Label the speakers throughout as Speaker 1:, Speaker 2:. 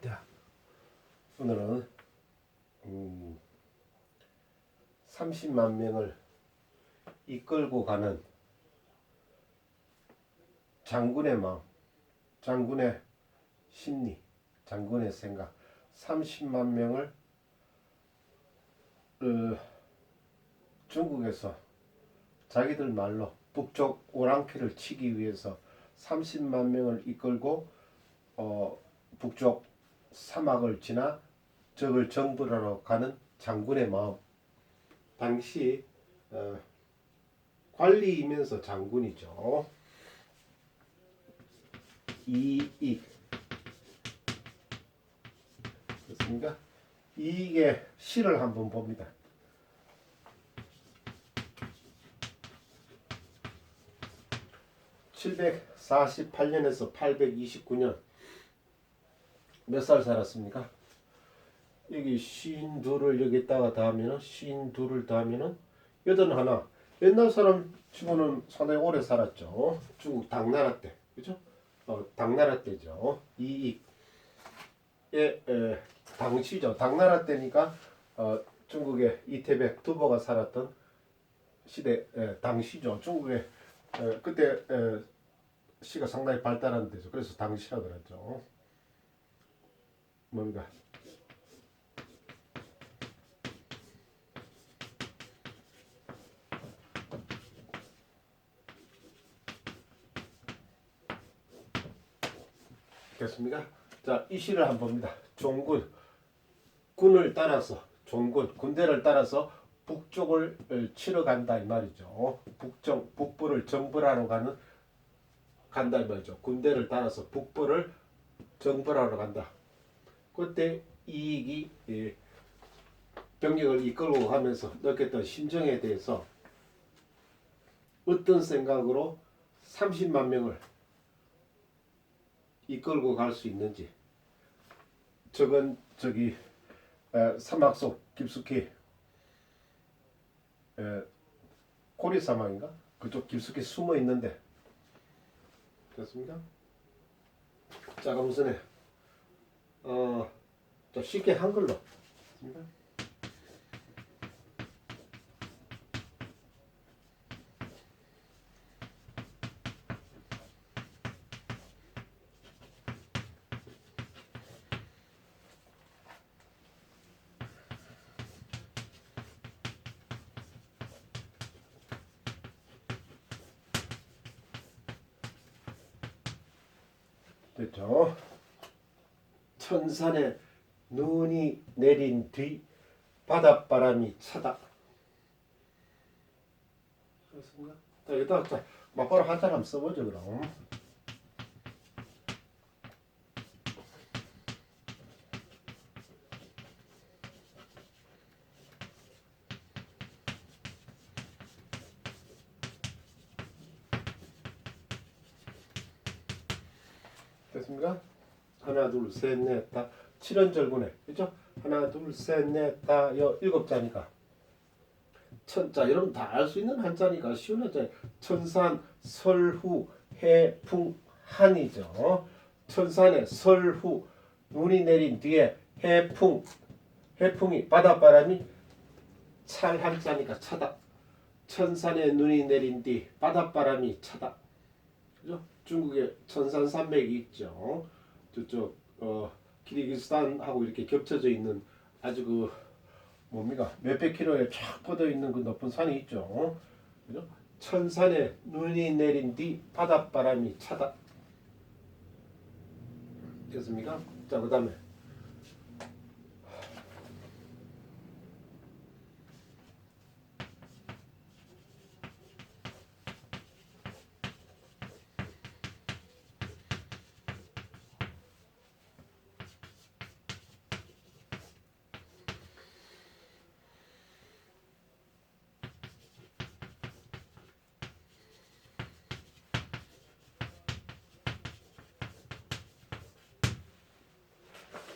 Speaker 1: 자, 오늘은 음, 30만 명을 이끌고 가는 장군의 마음, 장군의 심리, 장군의 생각, 30만 명을 어, 중국에서 자기들 말로 북쪽 오랑캐를 치기 위해서 30만 명을 이끌고 어, 북쪽 사막을 지나 적을 정벌하러 가는 장군의 마음. 당시 어, 관리이면서 장군이죠. 이익 됐습니까? 이익의 시를 한번 봅니다. (748년에서 829년) 몇 살 살았습니까? 여기 쉰 둘을 여기다가 더하면은 쉰 둘을 더하면은 여든 하나. 옛날 사람 치고는 상당히 오래 살았죠. 중국 당나라 때, 그죠? 어, 당나라 때죠. 이익. 예, 에, 당시죠. 당나라 때니까 어, 중국의 이태백 두보가 살았던 시대 에, 당시죠. 중국에 에, 그때 에, 시가 상당히 발달한 데죠. 그래서 당시라 그랬죠. 뭡니까? 됐습니까? 자, 이 시를 한번 봅니다. 종군 군을 따라서 종군 군대를 따라서 북쪽을 치러 간다 이 말이죠. 북정 북부를 정벌하러 가는 간다 이 말이죠. 군대를 따라서 북부를 정벌하러 간다. 그때 이익이 예, 병력을 이끌고 가면서 느꼈던 심정에 대해서 어떤 생각으로 30만 명을 이끌고 갈 수 있는지 적은 저기 에, 사막 속 깊숙이 에, 코리 사막인가 그쪽 깊숙이 숨어 있는데 됐습니까? 자 그럼 우선에 어, 좀 쉽게 한글로 됐습니까? 됐죠? 천산에 눈이 내린 뒤 바닷바람이 차다. 그렇습니까? 자, 여기다 자, 막바로 한자 한번 써보죠 그럼. 됐습니까? 하나 둘 셋 넷다. 칠연절군에 그죠? 하나 둘 셋 넷 다. 여 일곱 자니까. 천자. 여러분 다 알 수 있는 한자니까 쉬운 한자 천산 설후 해풍 한이죠. 천산에 설후 눈이 내린 뒤에 해풍. 해풍이 바닷바람이 찰 한자니까 차다. 천산에 눈이 내린 뒤 바닷바람이 차다. 그죠? 중국에 천산 산맥이 있죠. 저쪽 어 키르기스탄하고 이렇게 겹쳐져 있는 아주 그 뭡니까 몇백 킬로에 쫙 뻗어 있는 그 높은 산이 있죠. 그죠? 천산에 눈이 내린 뒤 바닷바람이 차다. 됐습니까? 자 그 다음에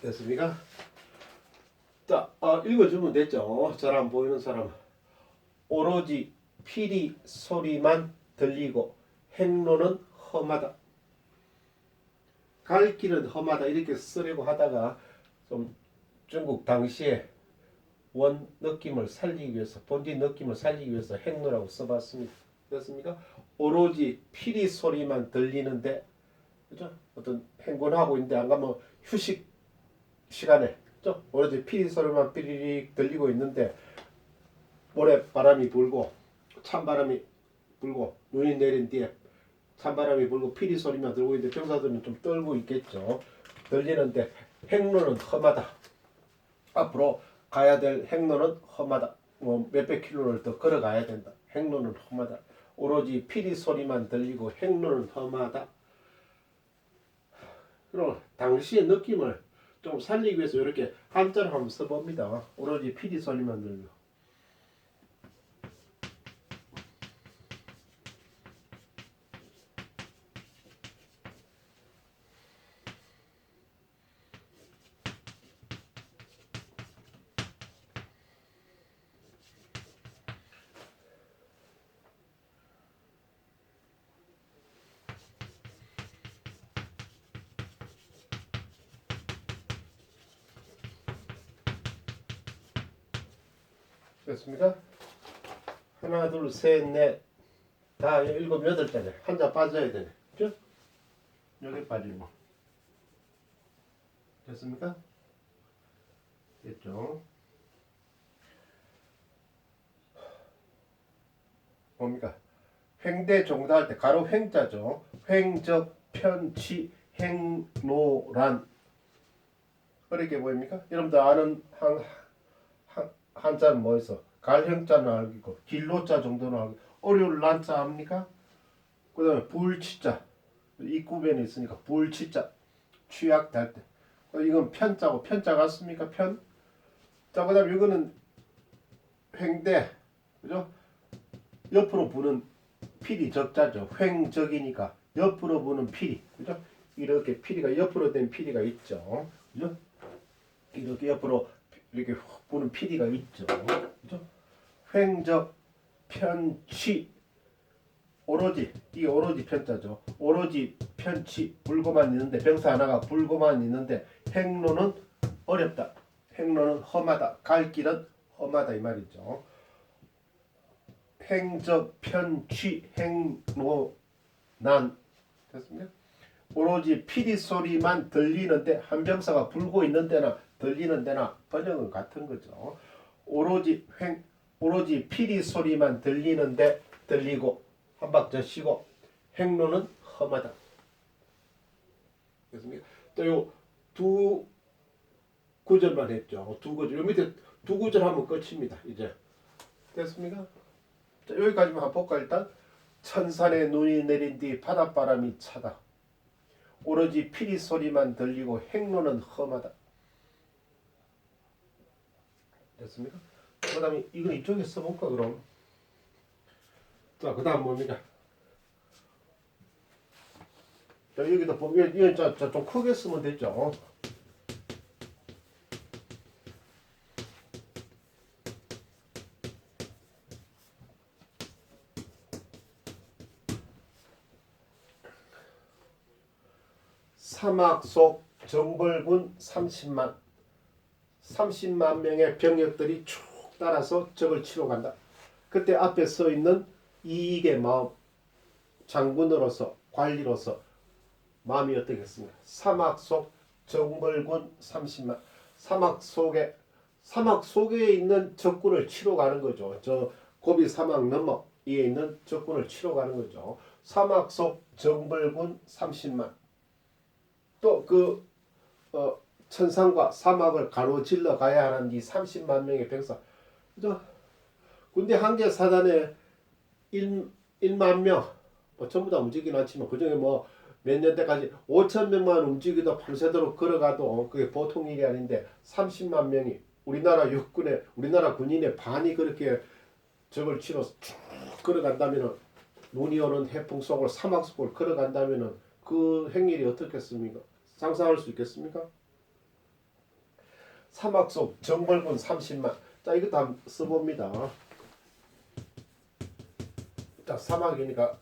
Speaker 1: 됐습니까? 자, 어, 읽어주면 됐죠. 잘 안 보이는 사람. 오로지 피리 소리만 들리고 행로는 험하다. 갈 길은 험하다 이렇게 쓰려고 하다가 좀 중국 당시에 원 느낌을 살리기 위해서 본디 느낌을 살리기 위해서 행로라고 써봤습니다. 그렇습니까? 오로지 피리 소리만 들리는데 그죠? 어떤 행군하고 있는데 안 가면 휴식 시간에? 오로지 피리 소리만 삐리릭 들리고 있는데 모래 바람이 불고 찬바람이 불고 눈이 내린 뒤에 찬바람이 불고 피리 소리만 들고 있는데 병사들은 좀 떨고 있겠죠. 들리는데 행로는 험하다. 앞으로 가야 될 행로는 험하다. 뭐 몇백 킬로를 더 걸어가야 된다. 행로는 험하다. 오로지 피리 소리만 들리고 행로는 험하다. 그럼 당시의 느낌을 좀 살리기 위해서 이렇게 한자로 한번 써봅니다. 오로지 피리 소리만 들리고. 됐습니까? 하나, 둘, 셋, 넷, 다 일곱, 여덟 자리. 한자 빠져야 되네. 그죠? 여기 빠지고. 됐습니까? 됐죠? 뭡니까? 횡대 종다할 때 가로 횡자죠. 횡적 편치 행노란 어렵게 보입니까? 여러분들 아는 한, 한 한자는 뭐 있어? 갈형자는 알고 길로자 정도는 알고 어려울 난자 압니까? 그 다음에 불치자 입구변에 있으니까 불치자 취약 될 때 어, 이건 편자고 편자 같습니까? 편. 자 그 다음 이거는 횡대 그죠? 옆으로 부는 필이 적자죠. 횡적이니까 옆으로 부는 필이 그죠? 이렇게 필이가 옆으로 된 필이가 있죠. 그죠? 이렇게 옆으로 이렇게 훅 부는 피리가 있죠. 그죠? 횡적 편취 오로지 이게 오로지 편자죠. 오로지 편취 불고만 있는데 병사 하나가 불고만 있는데 행로는 어렵다. 행로는 험하다. 갈 길은 험하다 이 말이죠. 행적 편취 행로 난 됐습니까? 오로지 피리 소리만 들리는데 한 병사가 불고 있는 데나 들리는 데나 번역은 같은 거죠. 오로지 횡 오로지 피리 소리만 들리는데 들리고 한 박자 쉬고 행로는 험하다. 됐습니까? 또 요 두 구절만 했죠. 두 구절. 요 밑에 두 구절 하면 끝입니다. 이제 됐습니까? 자, 여기까지만 볼까 일단 천산에 눈이 내린 뒤 바닷바람이 차다. 오로지 피리 소리만 들리고 행로는 험하다. 됐습니까? 그 다음에 이건 이쪽에 써볼까 그럼? 자, 그 다음 뭡니까? 자, 여기다 보면 이건 자, 자, 좀 크게 쓰면 되죠. 사막 속 정벌군 30만 30만 명의 병력들이 쭉 따라서 적을 치러 간다. 그때 앞에 서 있는 이익의 마음 장군으로서 관리로서 마음이 어떻겠습니까? 사막 속 정벌군 30만 사막 속에 사막 속에 있는 적군을 치러 가는 거죠. 저 고비 사막 너머 위에 있는 적군을 치러 가는 거죠. 사막 속 정벌군 30만 또그 어, 천상과 사막을 가로질러 가야 하는 이 30만 명의 병사. 그죠? 군대 한 개 사단에 1, 1만 명, 뭐 전부 다 움직이긴 않지만 그 중에 뭐 몇 년 때까지 5천 명만 움직이도 밤새도록 걸어가도 그게 보통 일이 아닌데 30만 명이 우리나라 육군의 우리나라 군인의 반이 그렇게 적을 치러 쭉 걸어간다면은 눈이 오는 해풍 속을 사막 속을 걸어간다면은 그 행일이 어떻겠습니까? 상상할 수 있겠습니까? 사막속 정벌군 30만. 자 이것도 한번 써봅니다. 자 사막이니까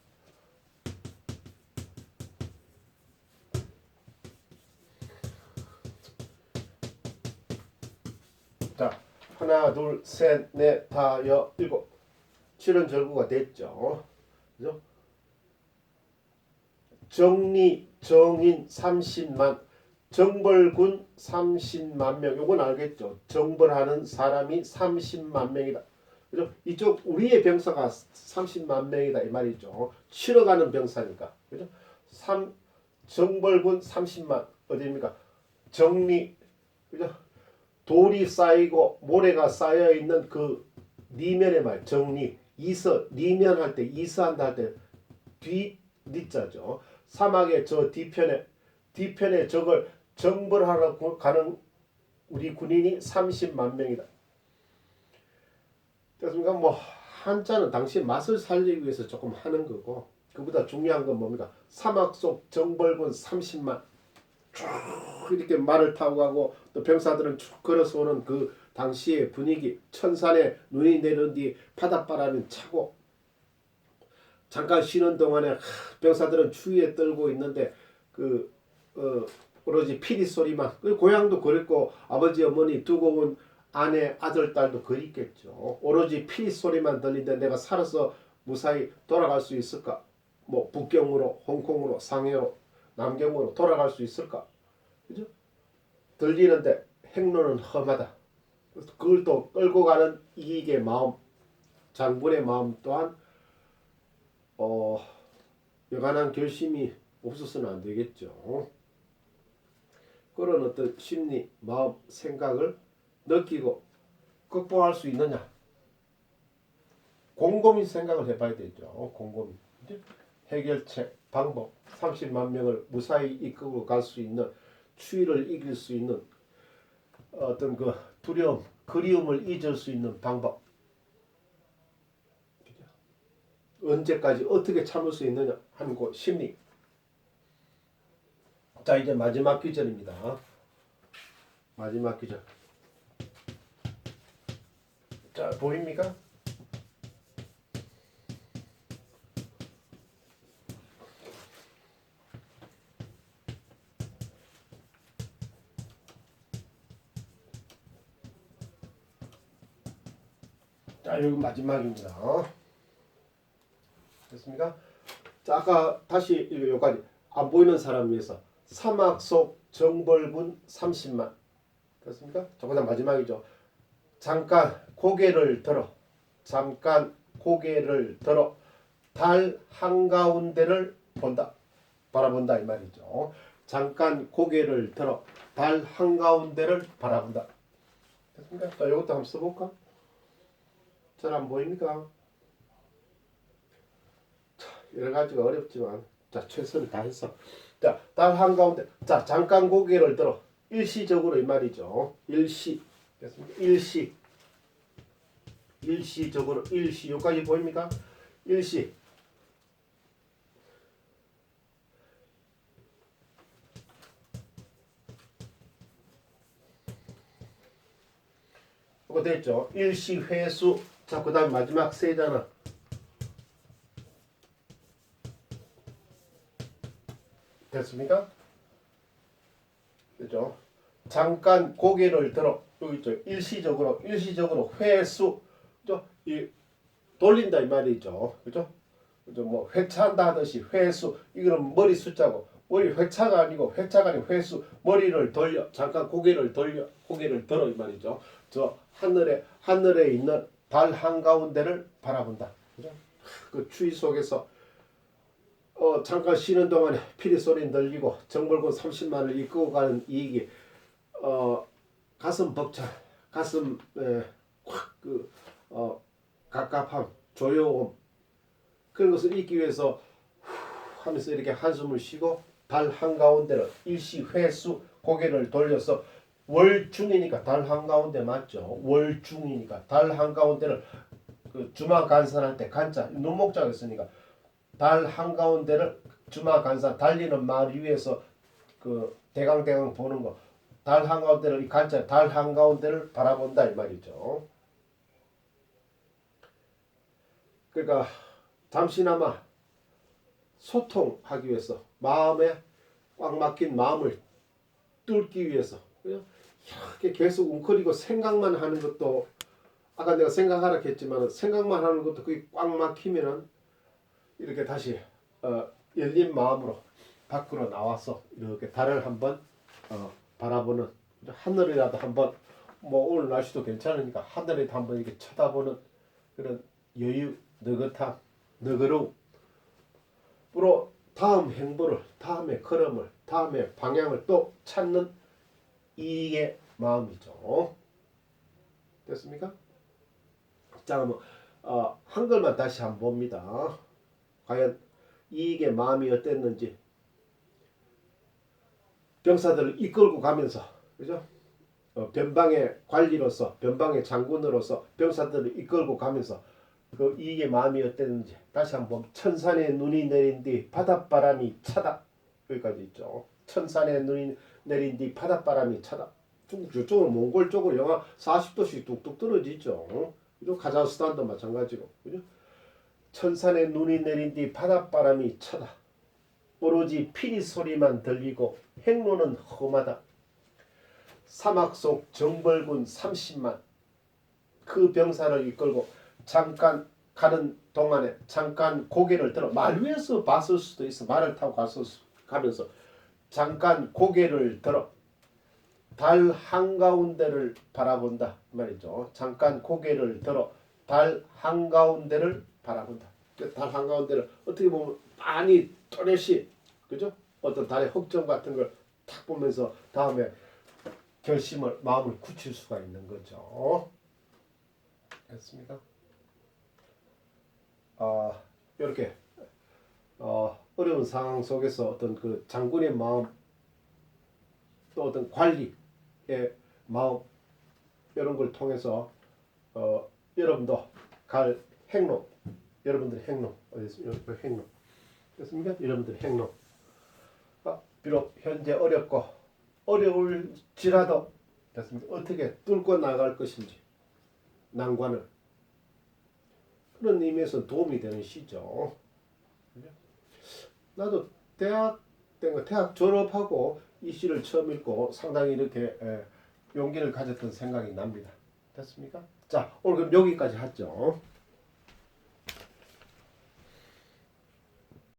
Speaker 1: 자 하나 둘 셋 넷 다 여 일곱 실은 절구가 됐죠. 그죠? 정리 정인 30만 정벌군 30만 명 요건 알겠죠. 정벌하는 사람이 30만 명이다. 그죠? 이쪽 우리의 병사가 30만 명이다 이 말이죠. 치러 가는 병사니까. 그죠? 3 정벌군 30만 어디입니까? 정리 그죠? 돌이 쌓이고 모래가 쌓여 있는 그 리면의 말 정리 이서 리면 할 때 이서한다 할 때 뒤 니자죠. 사막의 저 뒤편에 뒤편에 적을 정벌 하러 고- 가는 우리 군인이 30만 명이다. 됐습니까? 뭐 한자는 당시 맛을 살리기 위해서 조금 하는 거고 그보다 중요한 건 뭡니까? 사막 속 정벌군 30만 쭉 이렇게 말을 타고 가고 또 병사들은 쭉 걸어서 오는 그 당시의 분위기 천산에 눈이 내린 뒤 바닷바람이 차고 잠깐 쉬는 동안에 하, 병사들은 추위에 떨고 있는데 그 어, 오로지 피리 소리만. 그 고향도 그랬고 아버지 어머니 두고 온 아내 아들 딸도 그립겠죠. 오로지 피리 소리만 들리는데 내가 살아서 무사히 돌아갈 수 있을까? 뭐 북경으로 홍콩으로 상해로 남경으로 돌아갈 수 있을까? 그죠? 들리는데 행로는 험하다. 그걸 또 끌고 가는 이익의 마음 장군의 마음 또한 어, 여간한 결심이 없어서는 안 되겠죠. 그런 어떤 심리, 마음, 생각을 느끼고 극복할 수 있느냐? 곰곰이 생각을 해봐야 되죠. 곰곰이. 해결책, 방법, 30만 명을 무사히 이끌고 갈 수 있는 추위를 이길 수 있는 어떤 그 두려움, 그리움을 잊을 수 있는 방법. 언제까지 어떻게 참을 수 있느냐 하는 그 심리. 자 이제 마지막 귀절입니다. 마지막 귀절. 자 보입니까? 자 여기 마지막입니다. 됐습니까? 자, 아까 다시 여기까지 안 보이는 사람 위해서 사막 속 정벌군 30만 됐습니까? 저보다 마지막이죠. 잠깐 고개를 들어 잠깐 고개를 들어 달 한가운데를 본다 바라본다 이 말이죠. 잠깐 고개를 들어 달 한가운데를 바라본다. 됐습니까? 자, 이것도 한번 써볼까? 잘 안 보입니까? 여러 가지가 어렵지만 자 최선을 다해서 자달 한가운데 자 잠깐 고개를 들어. 일시적으로 이 말이죠. 일시. 됐습니까? 일시. 일시적으로 일시. 여기까지 보입니까? 일시. 이거 됐죠? 일시 회수. 자 그 다음 마지막 세잖아 됐습니까? 그죠? 잠깐 고개를 들어 여기 있죠. 일시적으로 일시적으로 회수 그죠? 이 돌린다 이 말이죠. 그죠? 그죠? 뭐 회차한다 하듯이 회수 이거는 머리 숫자고 머리 회차가 아니고 회차가 아니고 회수 머리를 돌려 잠깐 고개를 돌려 고개를 들어 이 말이죠. 저 하늘에 하늘에 있는 달 한가운데를 바라본다. 그죠? 그 추위 속에서 어, 잠깐 쉬는 동안에 피리 소리 들리고 정벌군 30만을 이끌고 가는 이익이 어, 가슴 벅차 가슴 확그 어, 갑갑함 조여움 그런 것을 잊기 위해서 후 하면서 이렇게 한숨을 쉬고 달 한가운데를 일시 회수 고개를 돌려서 월중이니까 달 한가운데 맞죠? 월중이니까 달 한가운데를 그 주마 때 간자 눈목자가 있으니까 달 한가운데를 주마 간사 달리는 말 위에서 그 대강대강 보는 거. 달 한가운데를 이 간자 달 한가운데를 바라본다 이 말이죠. 그러니까 잠시나마 소통하기 위해서 마음에 꽉 막힌 마음을 뚫기 위해서? 이렇게 계속 웅크리고 생각만 하는 것도 아까 내가 생각하라 했지만 생각만 하는 것도 그게 꽉 막히면은 이렇게 다시 어, 열린 마음으로 밖으로 나와서 이렇게 달을 한번 어, 바라보는 하늘이라도 한번 뭐 오늘 날씨도 괜찮으니까 하늘에도 한번 이렇게 쳐다보는 그런 여유, 느긋함, 너그러움 으로 다음 행보를 다음의 걸음을 다음의 방향을 또 찾는 이의 마음이죠. 됐습니까? 자, 그러면 어, 한글만 다시 한번 봅니다. 과연 이익의 마음이 어땠는지 병사들을 이끌고 가면서 그죠? 어, 변방의 관리로서 변방의 장군으로서 병사들을 이끌고 가면서 그 이익의 마음이 어땠는지 다시 한번 천산에 눈이 내린 뒤 바닷바람이 차다 여기까지 있죠. 천산에 눈이 내린 뒤 바닷바람이 차다. 저쪽은 몽골 쪽으로 영하 40도씩 뚝뚝 떨어지죠. 그죠? 카자흐스탄도 마찬가지고 그죠? 천산에 눈이 내린 뒤 바닷바람이 차다. 오로지 피리 소리만 들리고 행로는 험하다. 사막 속 정벌군 30만 그 병사를 이끌고 잠깐 가는 동안에 잠깐 고개를 들어 말 위에서 봤을 수도 있어 말을 타고 수, 가면서 잠깐 고개를 들어 달 한가운데를 바라본다 이 말이죠. 잠깐 고개를 들어 달 한가운데를 바라본다. 그달 한가운데를 어떻게 보면 많이 또렷이 그죠? 어떤 달의 흑점 같은 걸 탁 보면서 다음에 결심을 마음을 굳힐 수가 있는 거죠. 됐습니까? 아 이렇게 어, 어려운 상황 속에서 어떤 그 장군의 마음 또 어떤 관리의 마음 이런 걸 통해서 어, 여러분도 갈 행로 여러분들의 행로 어디 있습니까? 그 행로 됐습니까? 여러분들의 행로 아, 비록 현재 어렵고 어려울지라도 됐습니까? 어떻게 뚫고 나갈 것인지 난관을 그런 의미에서 도움이 되는 시죠. 나도 대학 때가 대학 졸업하고 이 시를 처음 읽고 상당히 이렇게 에, 용기를 가졌던 생각이 납니다. 됐습니까? 자 오늘 그럼 여기까지 하죠.